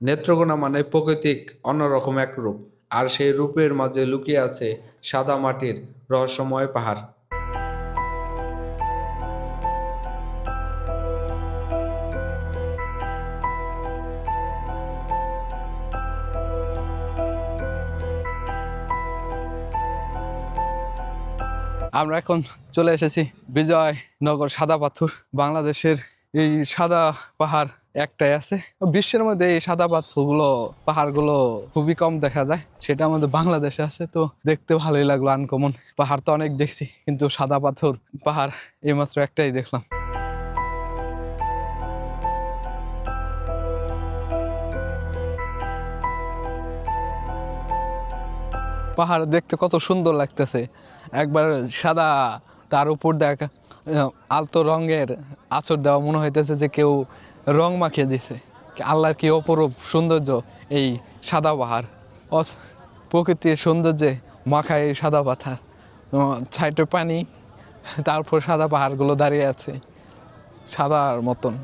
নেত্রকোনা মানে প্রকৃতিক অন্যরকম এক রূপ। আর সেই রূপের মাঝে লুকিয়ে আছে সাদা মাটির রহস্যময় পাহাড়। আমরা এখন চলে এসেছি বিজয়নগর সাদা পাথর, বাংলাদেশের এই সাদা পাহাড় একটাই আছে। বিশ্বের মধ্যে এই সাদা পাথরগুলো পাহাড়গুলো খুবই কম দেখা যায়। সেটা আমাদের বাংলাদেশে আছে, তো দেখতে ভালোই লাগল আনকমন পাহাড় তো অনেক দেখছি, কিন্তু সাদা পাথর, পাহাড়, এইমাত্র একটাই দেখলাম। পাহাড় দেখতে কত সুন্দর লাগতেছে। একবার সাদা, তার উপর দেখা আলতো রঙের আচর দেওয়া মনে হইতেছে যে কেউ রং মাখিয়ে দিছে। আল্লাহর কি অপরূপ সৌন্দর্য এই সাদা পাহাড়? প্রকৃতির সৌন্দর্যে মাখায় এই সাদা পাথা। সাইডে পানি, তারপর সাদা পাহাড়গুলো দাঁড়িয়ে আছে, সাদার মতন।